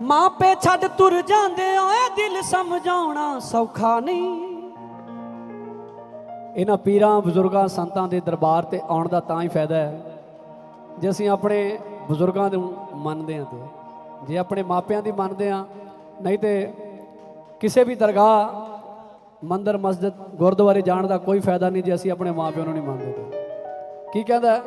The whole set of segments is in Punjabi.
ਮਾਂ ਪੇ ਛੱਡ ਤੁਰ ਜਾਂਦੇ ਓਏ ਦਿਲ ਸਮਝਾਉਣਾ ਸੌਖਾ ਨਹੀਂ। ਇਹਨਾਂ ਪੀਰਾਂ ਬਜ਼ੁਰਗਾਂ ਸੰਤਾਂ ਦੇ ਦਰਬਾਰ ਤੇ ਆਉਣ ਦਾ ਤਾਂ ਹੀ ਫਾਇਦਾ ਹੈ, ਜੇ ਅਸੀਂ ਆਪਣੇ ਬਜ਼ੁਰਗਾਂ ਨੂੰ ਮੰਨਦੇ ਹਾਂ ਤੇ। ਜੇ ਆਪਣੇ ਮਾਪਿਆਂ ਦੀ ਮੰਨਦੇ ਹਾਂ, ਨਹੀਂ ਤੇ ਕਿਸੇ ਵੀ ਦਰਗਾਹ, ਮੰਦਰ, ਮਸਜਿਦ, ਗੁਰਦੁਆਰੇ ਜਾਣ ਦਾ ਕੋਈ ਫਾਇਦਾ ਨਹੀਂ ਜੇ ਅਸੀਂ ਆਪਣੇ ਮਾਪਿਆਂ ਨੂੰ ਨਹੀਂ ਮੰਨਦੇ। ਤੇ ਕੀ ਕਹਿੰਦਾ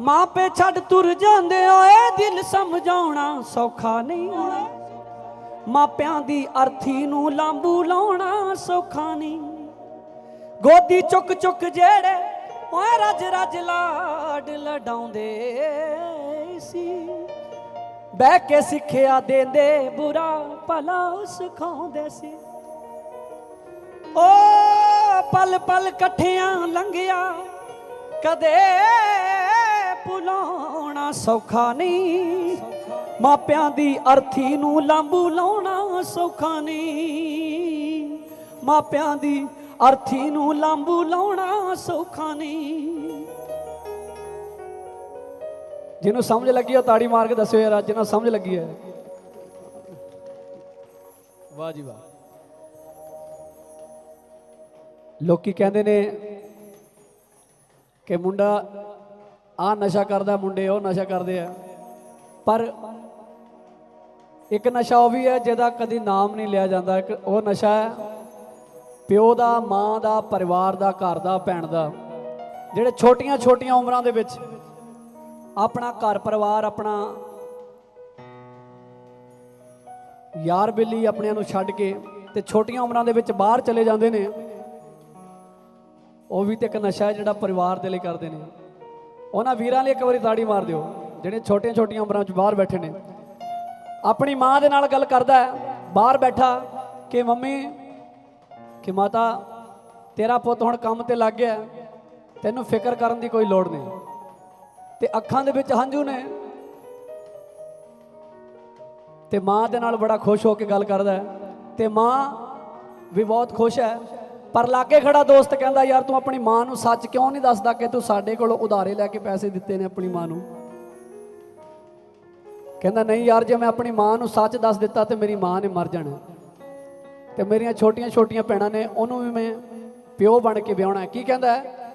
ਹੈ? ਮਾਪੇ ਛੱਡ ਤੁਰ ਜਾਂਦੇ ਓਏ ਦਿਲ ਸਮਝਾਉਣਾ ਸੌਖਾ ਨਹੀਂ ਮਾਪਿਆਂ ਦੀ ਅਰਥੀ ਨੂੰ ਲਾਂਬੂ ਲਾਉਣਾ ਸੌਖਾ ਨਹੀਂ। ਗੋਦੀ ਚੁੱਕ ਚੁੱਕ ਜਿਹੜੇ ਓਏ ਰਜ ਰੱਜ ਲਾਡ ਲਡਾਉਂਦੇ ਸੀ। ਬਹਿ ਕੇ ਸਿੱਖਿਆ ਦੇਂਦੇ, ਬੁਰਾ ਭਲਾ ਸਿਖਾਉਂਦੇ ਸੀ। ਓ ਪਲ ਪਲ ਇਕੱਠਿਆਂ ਲੰਘਿਆ, ਕਦੇ ਭੁਲਾਉਣਾ ਸੌਖਾ ਨਹੀਂ। ਮਾਪਿਆਂ ਦੀ ਅਰਥੀ ਨੂੰ ਲਾਂਬੂ ਲਾਉਣਾ ਸੌਖਾ ਨਹੀਂ। ਮਾਪਿਆਂ ਦੀ ਅਰਥੀ ਨੂੰ ਲਾਂਬੂ ਲਾਉਣਾ ਸੌਖਾ ਨਹੀਂ। ਜਿਹਨੂੰ ਸਮਝ ਲੱਗੀ ਉਹ ਤਾੜੀ ਮਾਰ ਕੇ ਦੱਸਿਓ ਯਾਰ ਜਿਹਨੂੰ ਸਮਝ ਲੱਗੀ ਹੈ ਵਾਹ ਜੀ ਵਾਹ। ਲੋਕੀ ਕਹਿੰਦੇ ਨੇ ਕਿ ਮੁੰਡਾ ਆ ਨਸ਼ਾ ਕਰਦਾ ਮੁੰਡੇ, ਉਹ ਨਸ਼ਾ ਕਰਦੇ ਆ। ਪਰ ਇੱਕ ਨਸ਼ਾ ਉਹ ਵੀ ਹੈ ਜਿਹਦਾ ਕਦੀ ਨਾਮ ਨਹੀਂ ਲਿਆ ਜਾਂਦਾ। ਇੱਕ ਉਹ ਨਸ਼ਾ ਹੈ ਪਿਓ ਦਾ, ਮਾਂ ਦਾ, ਪਰਿਵਾਰ ਦਾ, ਘਰ ਦਾ, ਭੈਣ ਦਾ। ਜਿਹੜੇ ਛੋਟੀਆਂ ਛੋਟੀਆਂ ਉਮਰਾਂ ਦੇ ਵਿੱਚ ਆਪਣਾ ਘਰ ਪਰਿਵਾਰ, ਆਪਣਾ ਯਾਰ ਬੇਲੀ ਆਪਣਿਆਂ ਨੂੰ ਛੱਡ ਕੇ ਤੇ ਛੋਟੀਆਂ ਉਮਰਾਂ ਦੇ ਵਿੱਚ ਬਾਹਰ ਚਲੇ ਜਾਂਦੇ ਨੇ, ਉਹ ਵੀ ਤੇ ਇੱਕ ਨਸ਼ਾ ਹੈ ਜਿਹੜਾ ਪਰਿਵਾਰ ਦੇ ਲਈ ਕਰਦੇ ਨੇ। ਉਹਨਾਂ ਵੀਰਾਂ ਲਈ ਇੱਕ ਵਾਰੀ ਤਾੜੀ ਮਾਰ ਦਿਓ, ਜਿਹੜੇ ਛੋਟੀਆਂ ਛੋਟੀਆਂ ਉਮਰਾਂ 'ਚ ਬਾਹਰ ਬੈਠੇ ਨੇ। ਆਪਣੀ ਮਾਂ ਦੇ ਨਾਲ ਗੱਲ ਕਰਦਾ ਹੈ, ਬਾਹਰ ਬੈਠਾ ਕਿ ਮੰਮੀ, ਕਿ ਮਾਤਾ, ਤੇਰਾ ਪੁੱਤ ਹੁਣ ਕੰਮ ਤੇ ਲੱਗ ਗਿਆ, ਤੈਨੂੰ ਫਿਕਰ ਕਰਨ ਦੀ ਕੋਈ ਲੋੜ ਨਹੀਂ। ਤੇ ਅੱਖਾਂ ਦੇ ਵਿੱਚ ਹੰਝੂ ਨੇ। ਤੇ ਮਾਂ ਦੇ ਨਾਲ ਬੜਾ ਖੁਸ਼ ਹੋ ਕੇ ਗੱਲ ਕਰਦਾ ਹੈ। ਤੇ ਮਾਂ ਵੀ ਬਹੁਤ ਖੁਸ਼ ਹੈ। ਪਰ ਲਾਗੇ ਖੜਾ ਦੋਸਤ ਕਹਿੰਦਾ, ਯਾਰ ਤੂੰ ਆਪਣੀ ਮਾਂ ਨੂੰ ਸੱਚ ਕਿਉਂ ਨਹੀਂ ਦੱਸਦਾ ਕਿ ਤੂੰ ਸਾਡੇ ਕੋਲੋਂ ਉਧਾਰੇ ਲੈ ਕੇ ਪੈਸੇ ਦਿੱਤੇ ਨੇ ਆਪਣੀ ਮਾਂ ਨੂੰ? ਕਹਿੰਦਾ, ਨਹੀਂ ਯਾਰ, ਜੇ ਮੈਂ ਆਪਣੀ ਮਾਂ ਨੂੰ ਸੱਚ ਦੱਸ ਦਿੱਤਾ ਤੇ ਮੇਰੀ ਮਾਂ ਨੇ ਮਰ ਜਾਣਾ। ਤੇ ਮੇਰੀਆਂ ਛੋਟੀਆਂ ਛੋਟੀਆਂ ਭੈਣਾਂ ਨੇ, ਉਹਨੂੰ ਵੀ ਮੈਂ ਪਿਓ ਬਣ ਕੇ ਵਿਆਹਣਾ ਕੀ ਕਹਿੰਦਾ ਹੈ?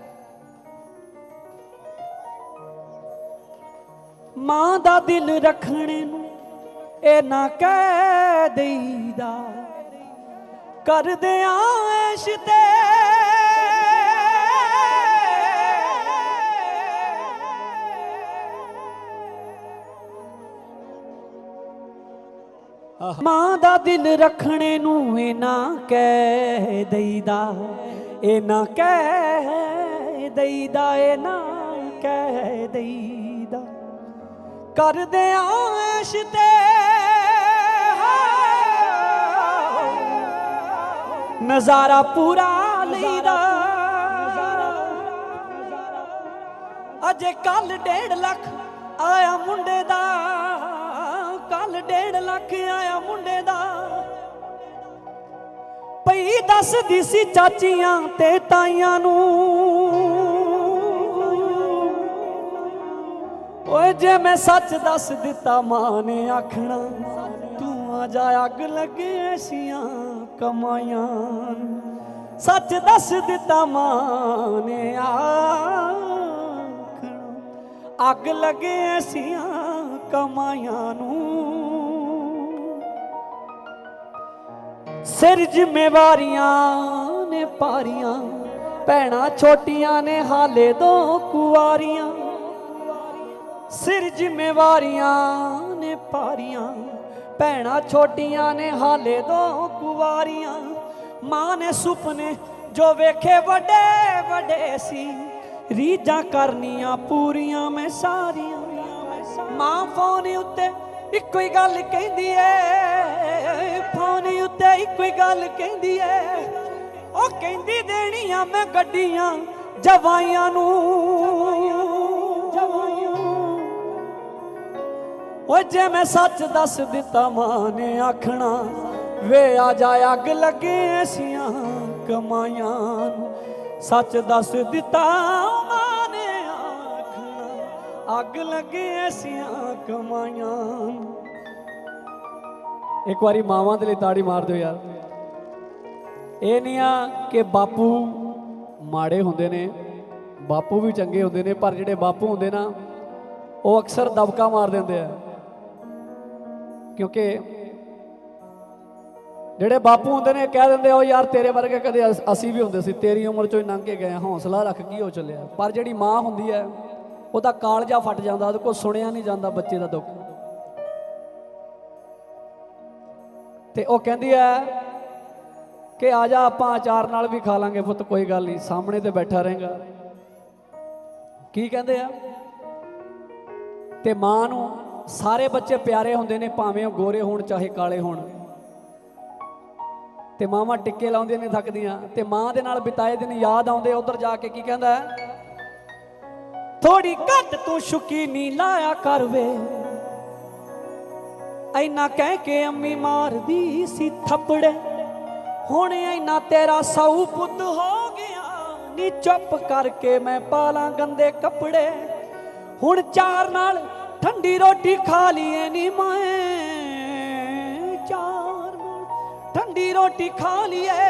ਮਾਂ ਦਾ ਦਿਲ ਰੱਖਣੇ ਨੂੰ ਇਹ ਨਾ ਕਹਿ ਦੇਈਦਾ। ਕਰਦੇ ਐਸ਼ ਤੇ। ਮਾਂ ਦਾ ਦਿਲ ਰੱਖਣੇ ਨੂੰ ਇਹ ਨਾ ਕਹਿ ਦੇਈਦਾ, ਇਹ ਨਾ ਕਹਿ ਦੇਈਦਾ, ਇਹ ਨਾ ਕਹਿ ਦੇਈਦਾ। ਕਰਦੇ ਐਸ਼ ਤੇ ਨਜ਼ਾਰਾ ਪੂਰਾ ਲਈਦਾ। ਅਜੇ ਕੱਲ 1.5 ਲੱਖ ਆਇਆ ਮੁੰਡੇ ਦਾ। ਕੱਲ 1.5 ਲੱਖ ਆਇਆ ਮੁੰਡੇ ਦਾ। ਪਈ ਦੱਸਦੀ ਸੀ ਚਾਚੀਆਂ ਤੇ ਤਾਈਆਂ ਨੂੰ। ਓਏ ਜੇ ਮੈਂ ਸੱਚ ਦੱਸ ਦਿੱਤਾ ਮਾਂ ਨੇ ਆਖਣਾ, ਤੂੰ ਆ ਜਾ ਅੱਗ ਲੱਗੇ ਐਸੀਆਂ। ਕਮਾਈਆਂ ਸੱਚ ਦੱਸ ਦਿੱਤਾ ਮਾਂ ਨੇ ਆਖਣਾ ਅੱਗ ਲੱਗੇ ਐਸੀਆਂ ਕਮਾਈਆਂ ਨੂੰ। ਸਿਰ ਜ਼ਿੰਮੇਵਾਰੀਆਂ ਨੇ ਪਾਰੀਆਂ। ਭੈਣਾਂ ਛੋਟੀਆਂ ਨੇ ਹਾਲੇ ਦੋ ਕੁਆਰੀਆਂ ਸਿਰ ਜ਼ਿੰਮੇਵਾਰੀਆਂ ਨੇ ਪਾਰੀਆਂ। ਭੈਣਾ ਛੋਟੀਆਂ ਨੇ ਹਾਲੇ ਦੋ ਕੁਵਾਰੀਆਂ। ਮਾਂ ਨੇ ਸੁਪਨੇ ਜੋ ਵੇਖੇ ਵੱਡੇ ਵੱਡੇ ਸੀ। ਰੀਜਾਂ ਕਰਨੀਆਂ ਪੂਰੀਆਂ ਮੈਂ ਸਾਰੀਆਂ। ਮਾਂ ਫੋਨ ਉੱਤੇ ਇੱਕੋ ਹੀ ਗੱਲ ਕਹਿੰਦੀ ਏ। ਫੋਨ ਉੱਤੇ ਇੱਕੋ ਹੀ ਗੱਲ ਕਹਿੰਦੀ ਏ। ਉਹ ਕਹਿੰਦੀ ਦੇਣੀਆਂ ਮੈਂ ਗੱਡੀਆਂ ਜਵਾਈਆਂ ਨੂੰ। ਓਏ ਜੇ ਮੈਂ ਸੱਚ ਦੱਸ ਦਿੱਤਾ ਮਾਂ ਨੇ ਆਖਣਾ, ਵੇ ਆ ਜਾ ਅੱਗ ਲੱਗੇ ਐਸੀਆਂ ਕਮਾਈਆਂ ਨੂੰ। ਸੱਚ ਦੱਸ ਦਿੱਤਾ ਮਾਂ ਨੇ ਆਖਣਾ, ਅੱਗ ਲੱਗੇ ਐਸੀਆਂ ਕਮਾਈਆਂ ਨੂੰ। ਇੱਕ ਵਾਰੀ ਮਾਵਾਂ ਦੇ ਲਈ ਤਾੜੀ ਮਾਰ ਦਿਓ ਯਾਰ। ਇਹ ਨਹੀਂ ਆ ਕਿ ਬਾਪੂ ਮਾੜੇ ਹੁੰਦੇ ਨੇ, ਬਾਪੂ ਵੀ ਚੰਗੇ ਹੁੰਦੇ ਨੇ, ਪਰ ਜਿਹੜੇ ਬਾਪੂ ਹੁੰਦੇ ਨਾ, ਉਹ ਅਕਸਰ ਦਬਕਾ ਮਾਰ ਦਿੰਦੇ ਆ। ਕਿਉਂਕਿ ਜਿਹੜੇ ਬਾਪੂ ਹੁੰਦੇ ਨੇ ਕਹਿ ਦਿੰਦੇ ਉਹ ਯਾਰ ਤੇਰੇ ਵਰਗੇ ਕਦੇ ਅਸੀਂ ਵੀ ਹੁੰਦੇ ਸੀ ਤੇਰੀ ਉਮਰ ਚੋਂ ਹੀ ਲੰਘ ਕੇ ਗਏ ਹਾਂ, ਹੌਸਲਾ ਰੱਖ ਕੀ ਹੋ ਚੱਲਿਆ? ਪਰ ਜਿਹੜੀ ਮਾਂ ਹੁੰਦੀ ਹੈ ਉਹਦਾ ਕਾਲਜਾ ਫਟ ਜਾਂਦਾ ਉਹਦੇ ਕੋਲ ਸੁਣਿਆ ਨਹੀਂ ਜਾਂਦਾ ਬੱਚੇ ਦਾ ਦੁੱਖ। ਤੇ ਉਹ ਕਹਿੰਦੀ ਹੈ ਕਿ ਆ ਜਾ ਆਪਾਂ ਅਚਾਰ ਨਾਲ ਵੀ ਖਾ ਲਾਂਗੇ ਪੁੱਤ ਕੋਈ ਗੱਲ ਨਹੀਂ ਸਾਹਮਣੇ ਤੇ ਬੈਠਾ ਰਹੇਗਾ। ਕੀ ਕਹਿੰਦੇ ਆ? ਤੇ ਮਾਂ ਨੂੰ ਸਾਰੇ ਬੱਚੇ ਪਿਆਰੇ ਹੁੰਦੇ ਨੇ, ਭਾਵੇਂ ਉਹ ਗੋਰੇ ਹੋਣ ਚਾਹੇ ਕਾਲੇ ਹੋਣ। ਤੇ ਮਾਵਾਂ ਟਿੱਕੇ ਲਾਉਂਦੀਆਂ ਨੇ ਥੱਕਦੀਆਂ, ਤੇ ਮਾਂ ਦੇ ਨਾਲ ਬਿਤਾਏ ਦਿਨ ਯਾਦ ਆਉਂਦੇ, ਉਧਰ ਜਾ ਕੇ ਕੀ ਕਹਿੰਦਾ ਥੋੜੀ ਘੱਟ ਤੂੰ ਸ਼ੁਕੀਨੀ ਲਾਇਆ ਕਰ ਵੇ। ਐਨਾ ਕਹਿ ਕੇ ਅੰਮੀ ਮਾਰਦੀ ਸੀ ਥੱਪੜੇ। ਹੁਣ ਐਨਾ ਤੇਰਾ ਸੌ ਪੁੱਤ ਹੋ ਗਿਆ, ਨੀ ਚੁੱਪ ਕਰਕੇ ਮੈਂ ਪਾਲਾਂ ਗੰਦੇ ਕੱਪੜੇ। ਹੁਣ ਚਾਰ ਨਾਲ ਠੰਡੀ ਰੋਟੀ ਖਾ ਲਈਏ ਨੀ ਮੈਂ? ਚਾਰ ਨਾਲ ਠੰਡੀ ਰੋਟੀ ਖਾ ਲਈਏ।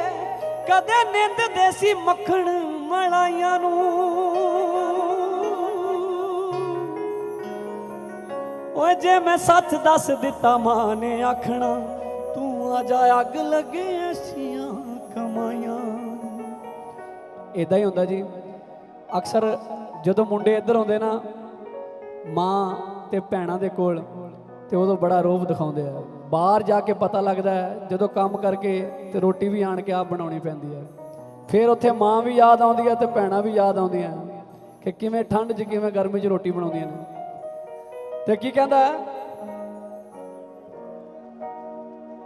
ਕਦੇ ਨਿੰਦ ਦੇਸੀ ਮੱਖਣ ਮਲਾਈਆਂ ਨੂੰ। ਓਏ ਜੇ ਮੈਂ ਸੱਚ ਦੱਸ ਦਿੱਤਾ ਮਾਂ ਨੇ ਆਖਣਾ, ਤੂੰ ਆ ਜਾ ਅੱਗ ਲੱਗੇ ਐਸੀਆਂ ਕਮਾਈਆਂ। ਇਦਾਂ ਹੀ ਹੁੰਦਾ ਜੀ। ਅਕਸਰ ਜਦੋਂ ਮੁੰਡੇ ਇੱਧਰ ਆਉਂਦੇ ਨਾ, ਮਾਂ ਤੇ ਭੈਣਾਂ ਦੇ ਕੋਲ ਤੇ ਉਦੋਂ ਬੜਾ ਰੋਬ ਦਿਖਾਉਂਦੇ ਆ। ਬਾਹਰ ਜਾ ਕੇ ਪਤਾ ਲੱਗਦਾ ਜਦੋਂ ਕੰਮ ਕਰਕੇ ਤੇ ਰੋਟੀ ਵੀ ਆਣ ਕੇ ਆਪ ਬਣਾਉਣੀ ਪੈਂਦੀ ਹੈ। ਫਿਰ ਉੱਥੇ ਮਾਂ ਵੀ ਯਾਦ ਆਉਂਦੀ ਹੈ ਤੇ ਭੈਣਾਂ ਵੀ ਯਾਦ ਆਉਂਦੀਆਂ ਕਿ ਕਿਵੇਂ ਠੰਡ 'ਚ, ਕਿਵੇਂ ਗਰਮੀ 'ਚ ਰੋਟੀ ਬਣਾਉਂਦੀਆਂ ਨੇ। ਤੇ ਕੀ ਕਹਿੰਦਾ ਹੈ?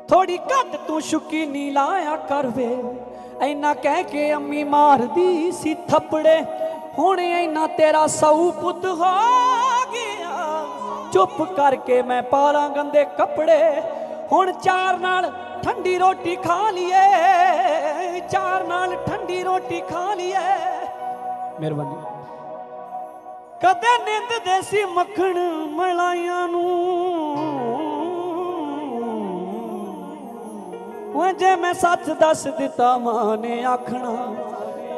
ਥੋੜੀ ਘੱਟ ਤੂੰ ਸ਼ੁਕੀ ਨੀ ਲਾਇਆ ਕਰ ਵੇ। ਐਨਾ ਕਹਿ ਕੇ ਅੰਮੀ ਮਾਰਦੀ ਸੀ ਥੱਪੜੇ। ਹੁਣ ਐਨਾ ਤੇਰਾ ਸੌ ਪੁੱਤ ਹੋ ਚੁੱਪ ਕਰਕੇ ਮੈਂ ਪਾਲਾਂ ਗੰਦੇ ਕੱਪੜੇ, ਹੁਣ ਚਾਰ ਨਾਲ ਠੰਡੀ ਰੋਟੀ ਖਾ ਲਈਏ। ਚਾਰ ਨਾਲ ਠੰਡੀ ਰੋਟੀ ਖਾ ਲਈਏ। ਮਿਹਰਬਾਨੀ। ਕਦੇ ਨਿੰਦ ਦੇਸੀ ਮੱਖਣ ਮਲਾਈਆਂ ਨੂੰ। ਓਏ ਜੇ ਮੈਂ ਸੱਚ ਦੱਸ ਦਿੱਤਾ ਮਾਂ ਨੇ ਆਖਣਾ,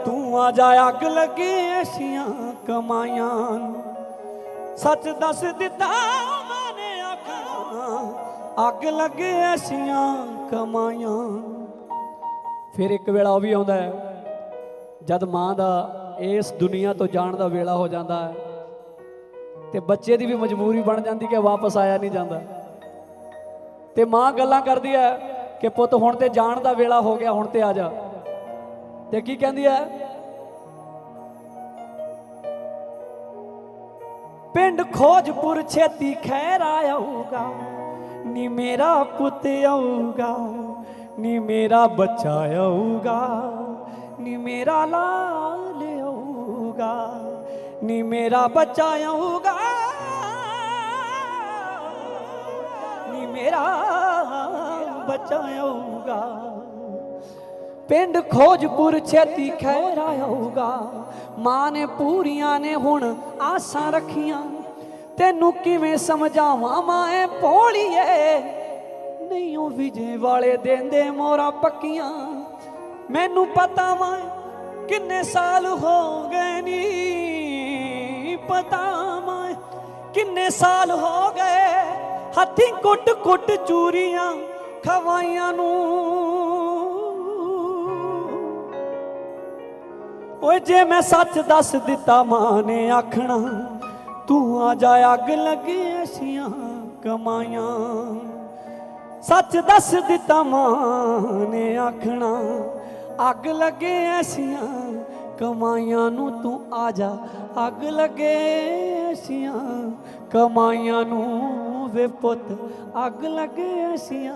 ਤੂੰ ਆ ਜਾ ਅੱਗ ਲੱਗੀ ਐਸੀਆਂ ਕਮਾਈਆਂ ਨੂੰ। ਸੱਚ ਦੱਸ ਦਿੱਤਾ ਮਾਂ ਨੇ ਅੱਗ ਲੱਗੇ ਐਸੀਆਂ ਕਮਾਈਆਂ। ਫਿਰ ਇੱਕ ਵੇਲਾ ਉਹ ਵੀ ਆਉਂਦਾ ਹੈ। ਜਦ ਮਾਂ ਦਾ ਇਸ ਦੁਨੀਆ ਤੋਂ ਜਾਣ ਦਾ ਵੇਲਾ ਹੋ ਜਾਂਦਾ ਹੈ, ਤੇ ਬੱਚੇ ਦੀ ਵੀ ਮਜਬੂਰੀ ਬਣ ਜਾਂਦੀ ਕਿ ਵਾਪਸ ਆਇਆ ਨਹੀਂ ਜਾਂਦਾ। ਤੇ ਮਾਂ ਗੱਲਾਂ ਕਰਦੀ ਹੈ ਕਿ ਪੁੱਤ ਹੁਣ ਤੇ ਜਾਣ ਦਾ ਵੇਲਾ ਹੋ ਗਿਆ, ਹੁਣ ਤੇ ਆ ਜਾ। ਤੇ ਕੀ ਕਹਿੰਦੀ ਹੈ? ਪਿੰਡ ਖੋਜਪੁਰ ਛੇਤੀ ਖੈਰ ਆਊਗਾ ਨੀ ਮੇਰਾ ਪੁੱਤ ਆਊਗਾ ਨੀ ਮੇਰਾ ਬੱਚਾ ਆਊਗਾ ਨੀ ਮੇਰਾ ਲਾਲ ਆਊਗਾ ਨੀ ਮੇਰਾ ਬੱਚਾ ਆਊਗਾ ਨੀ ਮੇਰਾ ਬੱਚਾ ਆਊਗਾ ਪਿੰਡ ਖੋਜਪੁਰ ਛੇਤੀ ਖੈਰ ਆਊਗਾ। ਮਾਂ ਨੇ ਪੂਰੀਆਂ ਨੇ ਹੁਣ ਆਸਾਂ ਰੱਖੀਆਂ। ਤੈਨੂੰ ਕਿਵੇਂ ਸਮਝਾਵਾਂ ਮਾਂ, ਐ ਨਹੀਂ ਉਹ ਵਿਜੇ ਵਾਲੇ ਦੇਂਦੇ ਮੋਰਾ ਪੱਕੀਆਂ। ਮੈਨੂੰ ਪਤਾ ਵਾ ਕਿੰਨੇ ਸਾਲ ਹੋ ਗਏ ਨੀ। ਪਤਾ ਵਾ ਕਿੰਨੇ ਸਾਲ ਹੋ ਗਏ। ਹੱਥੀਂ ਕੁੱਟ ਕੁੱਟ ਚੂਰੀਆਂ ਖਵਾਈਆਂ ਨੂੰ। ਓਏ ਜੇ ਮੈਂ ਸੱਚ ਦੱਸ ਦਿੱਤਾ ਮਾਂ ਨੇ ਆਖਣਾ, ਤੂੰ ਆ ਜਾ ਅੱਗ ਲੱਗੇ ਐਸੀਆਂ ਕਮਾਈਆਂ। ਸੱਚ ਦੱਸ ਦਿੱਤਾ ਮਾਂ ਨੇ ਆਖਣਾ, ਅੱਗ ਲੱਗੇ ਐਸੀਆਂ ਕਮਾਈਆਂ ਨੂੰ ਤੂੰ ਆ ਜਾ, ਅੱਗ ਲੱਗੇ ਐਸੀਆਂ ਕਮਾਈਆਂ ਨੂੰ ਵੇ ਪੁੱਤ, ਅੱਗ ਲੱਗੇ ਐਸੀਆਂ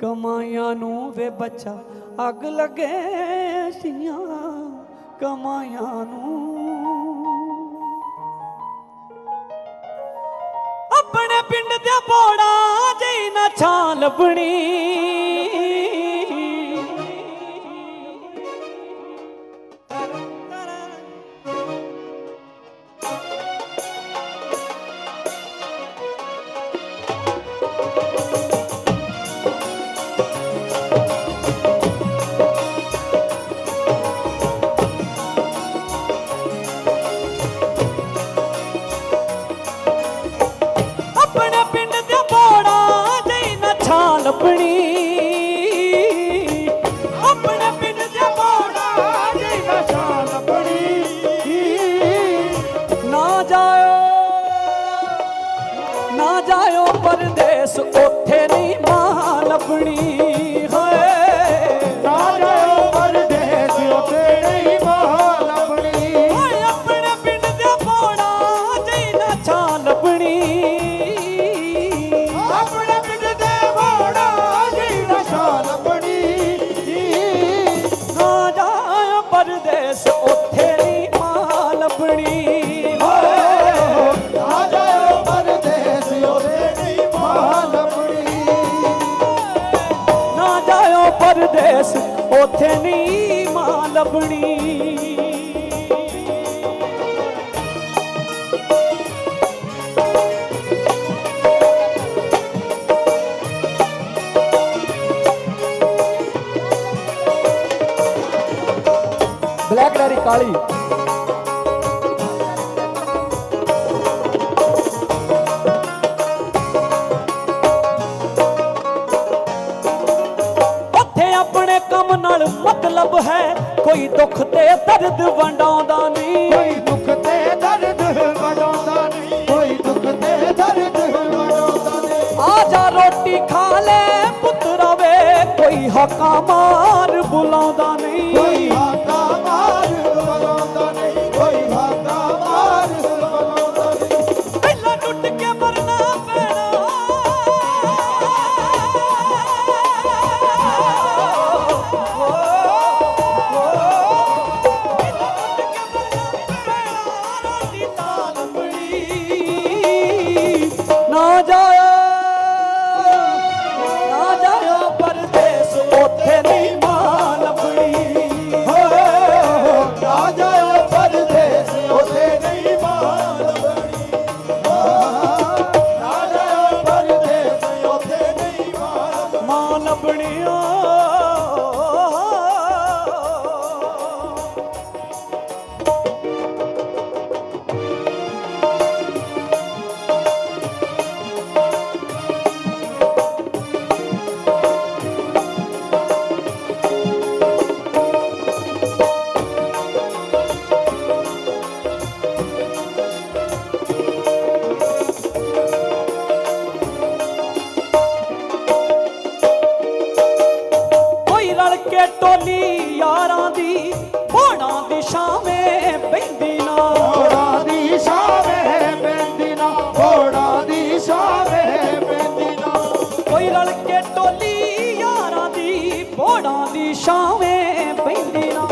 ਕਮਾਈਆਂ ਨੂੰ ਵੇ ਬੱਚਾ, ਅੱਗ ਲੱਗੇ ਐਸੀਆਂ ਕਮਾਇਆ ਨੂੰ। ਆਪਣੇ ਪਿੰਡ ਦੇ ਬੋੜਾ ਜਈ ਨਾ ਛਾਂ ਬਣੀ। ਪਰਦੇਸ ਉਥੇ ਨਹੀਂ ਮਾਂ ਲੱਭਣੀ। ਬਲੈਕ ਡੈਰੀ ਕਾਲੀ। ਕੋਈ ਦੁੱਖ ਤੇ ਦਰਦ ਵੰਡਾਉਂਦਾ ਨਹੀਂ। ਕੋਈ ਦੁੱਖ ਤੇ ਦਰਦ ਵੰਡਾਉਂਦਾ ਨਹੀਂ। ਕੋਈ ਦੁੱਖ ਤੇ ਦਰਦ ਵੰਡਾਉਂਦਾ ਨਹੀਂ। ਆ ਜਾ ਰੋਟੀ ਖਾ ਲੈ ਪੁੱਤਰਾ ਵੇ ਕੋਈ ਹਕਾ ਮਾਰ ਬੁਲਾਉਂਦਾ ਨਹੀਂ ਘੋੜਾ ਵੀ ਛਾਵੇਂ ਪੈਂਦੀ ਨਾ।